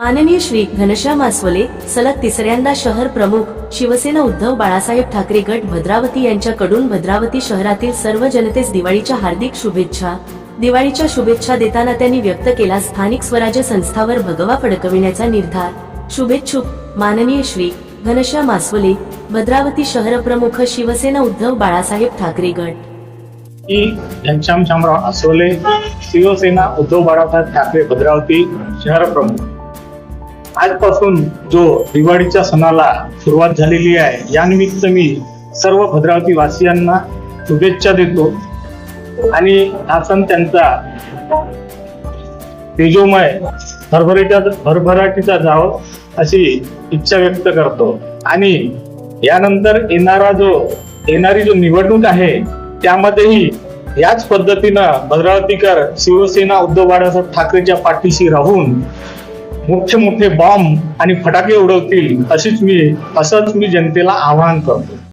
माननीय श्री घनश्याम आसवले सलग तिसऱ्यांदा शहर प्रमुख शिवसेना उद्धव बाळासाहेब ठाकरे गट भद्रावती यांच्याकडून भद्रावती शहरातील सर्व जनतेस दिवाळीच्या हार्दिक शुभेच्छा. दिवाळीच्या शुभेच्छा देताना त्यांनी व्यक्त केला स्थानिक स्वराज्य संस्थावर भगवा फडकविण्याचा निर्धार. शुभेच्छुक माननीय श्री घनश्याम आसवले भद्रावती शहर प्रमुख शिवसेना उद्धव बाळासाहेब ठाकरे गट. घनश्याम शामराव आसवले शिवसेना उद्धव बाळासाहेब ठाकरे भद्रावती शहर प्रमुख. आजपासून जो दिवाळीच्या सणाला सुरुवात झालेली आहे यानिमित्त मी सर्व भद्रावती वासियांना शुभेच्छा देतो. आणि हा सण त्यांचा तेजोमय भरभरीच्या भरभराटीचा जावं अशी इच्छा व्यक्त करतो. आणि यानंतर येणारा जो येणारी जो निवडणूक आहे त्यामध्येही याच पद्धतीनं भद्रावतीकर शिवसेना उद्धव बाळासाहेब ठाकरेच्या पाठीशी राहून मोठे मोठे बॉम्ब आणि फटाके उडवतील अशीच मी असंच मी जनतेला आवाहन करतो.